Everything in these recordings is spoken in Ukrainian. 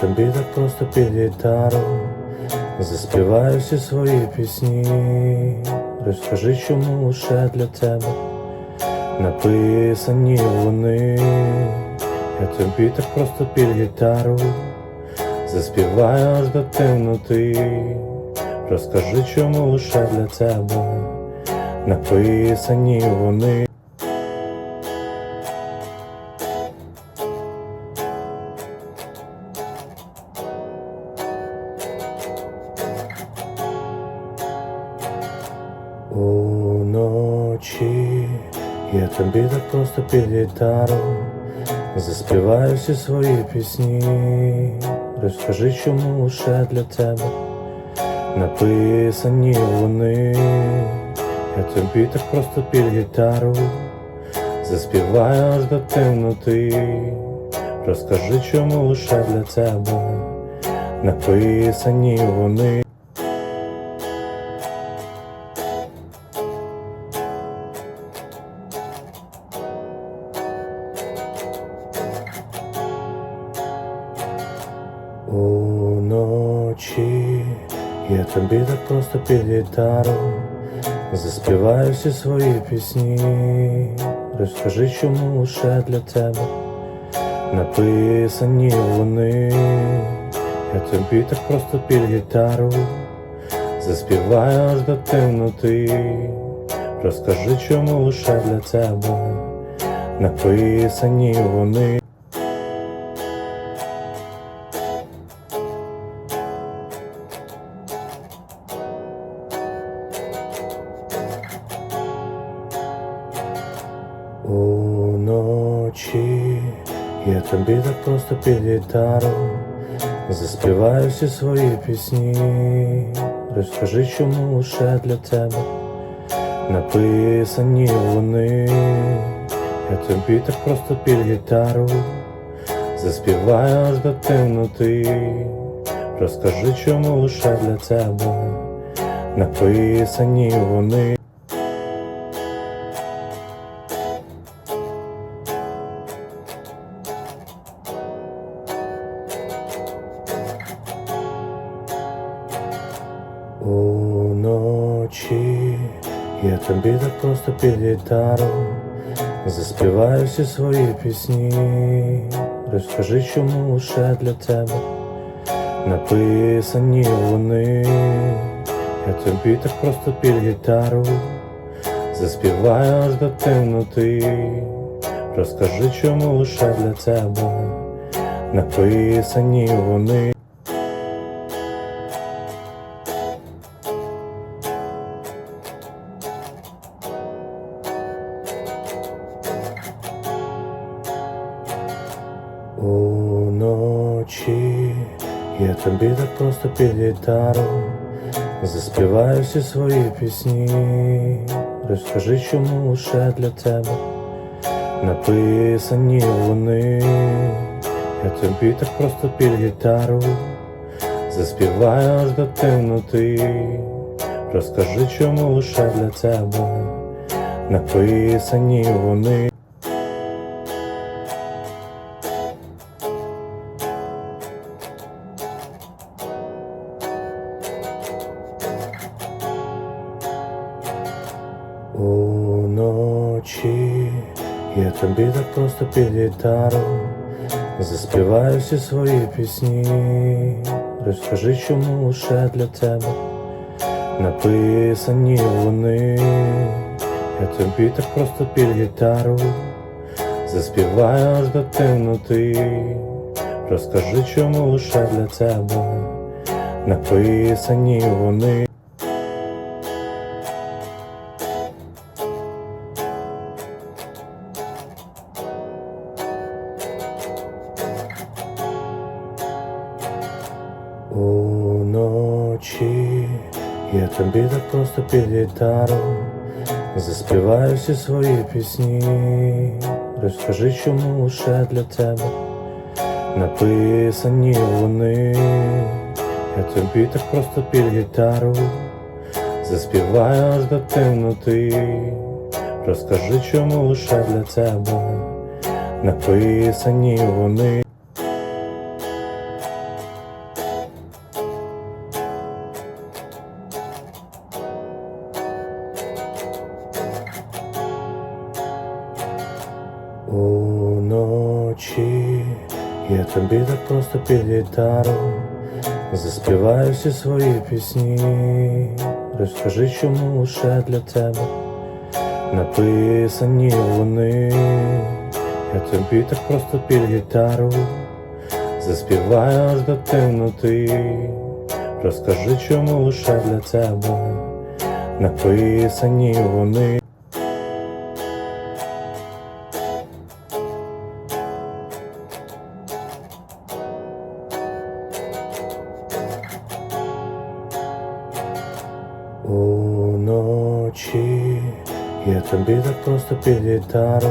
Тобі так просто під гітару заспіваю всі свої пісні. Розкажи, чому лише для тебе написані вони. Я тобі так просто під гітару заспіваю аж до темноти. Розкажи, чому лише для тебе написані вони. Гітару заспіваю всі свої пісні. Розкажи, чому лише для тебе написані вони. Я тобі так просто під гітару заспіваю аж до темноти. Розкажи, чому лише для тебе написані вони. Гітару заспіваю всі свої пісні. Розкажи, чому лише для тебе написані вони. Я тобі так просто під гітару заспіваю аж до темноти. Розкажи, чому лише для тебе написані вони. Гітару заспіваю всі свої пісні. Розкажи, чому лише для тебе написані вони. Я тобі так просто під гітару заспіваю аж до темноти. Розкажи, чому лише для тебе написані вони. Гітару заспіваю всі свої пісні. Розкажи, чому лише для тебе написані вони. Я тобі так просто під гітару заспіваю аж до темноти. Розкажи, чому лише для тебе написані вони. Гітару заспіваю всі свої пісні. Розкажи, чому лише для тебе написані вони. Я тобі так просто під гітару заспіваю аж до темноти. Розкажи, чому лише для тебе написані вони. Гітару заспіваю всі свої пісні. Розкажи, чому лише для тебе написані вони. Я тобі так просто під гітару заспіваю аж до темноти. Розкажи, чому лише для тебе написані вони. Просто під гітару заспіваю всі свої пісні. Розкажи, чому лише для тебе написані вони. Я тобі так просто під гітару заспіваю аж до темноти. Розкажи, чому лише для тебе написані вони. Просто під гітару, заспіваю всі свої пісні, розкажи, чому лише для тебе написані вони, я тобі так просто під гітару, заспіваю аж до темноти, розкажи, чому лише для тебе написані вони. Просто під гітару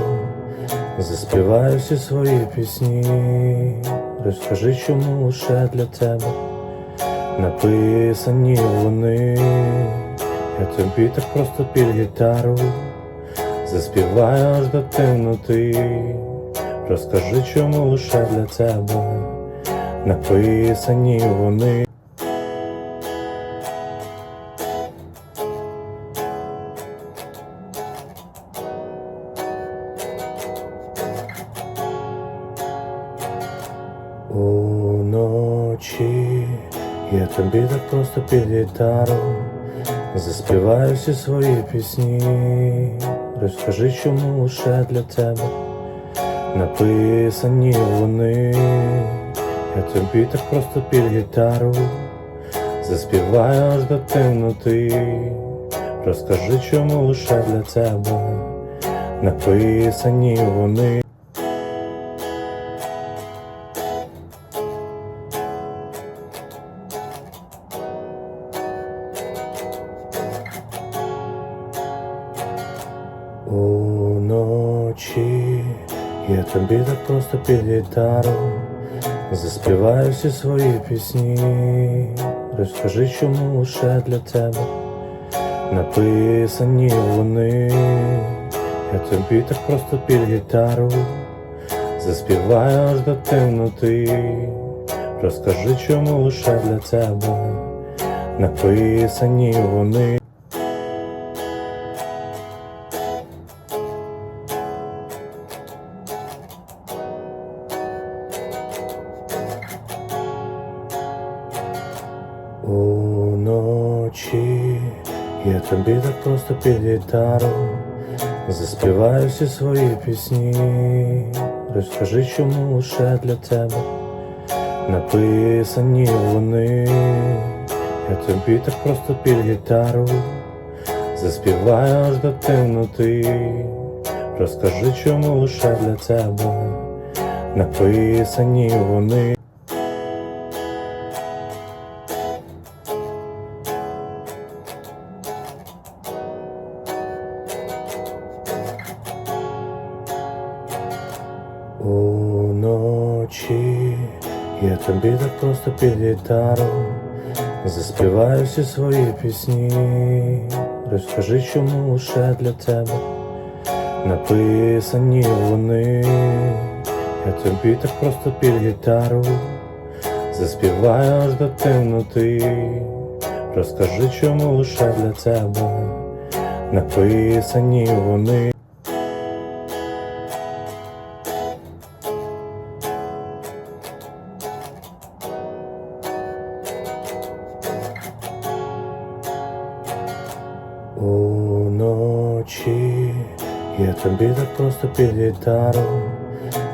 заспіваю всі свої пісні, розкажи, чому лише для тебе написані вони, я тобі так просто під гітару заспіваю аж до темноти, розкажи, чому лише для тебе написані вони. Гітару заспіваю всі свої пісні, розкажи, чому лише для тебе написані вони, я тобі так просто під гітару заспіваю аж до темноти, розкажи, чому лише для тебе написані вони. Гітару заспіваю всі свої пісні, розкажи, чому лише для тебе написані вони, я тобі так просто під гітару заспіваю аж до темноти, розкажи, чому лише для тебе написані вони. Гітару заспіваю всі свої пісні, розкажи, чому лише для тебе написані вони, я тобі так просто під гітару заспіваю аж до темноти, розкажи, чому лише для тебе написані вони. Гітару заспіваю всі свої пісні, розкажи, чому лише для тебе написані вони, я тобі так просто під гітару заспіваю аж до темноти, розкажи, чому лише для тебе написані вони. Гітару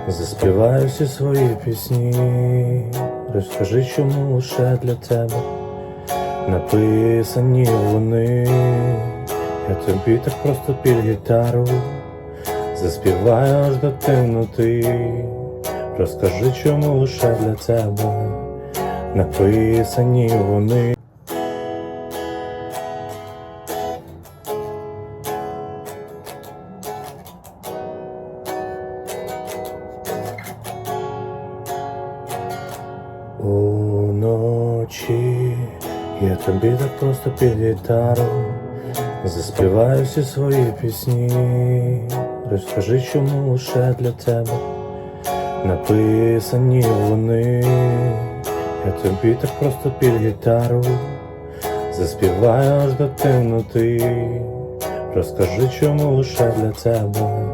заспіваю всі свої пісні, розкажи, чому лише для тебе написані вони, я тобі так просто під гітару заспіваю аж до темноти, розкажи, чому лише для тебе написані вони. Гітару заспіваю всі свої пісні, розкажи, чому лише для тебе написані вони, я тобі так просто під гітару заспіваю аж до темноти, розкажи, чому лише для тебе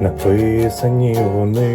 написані вони.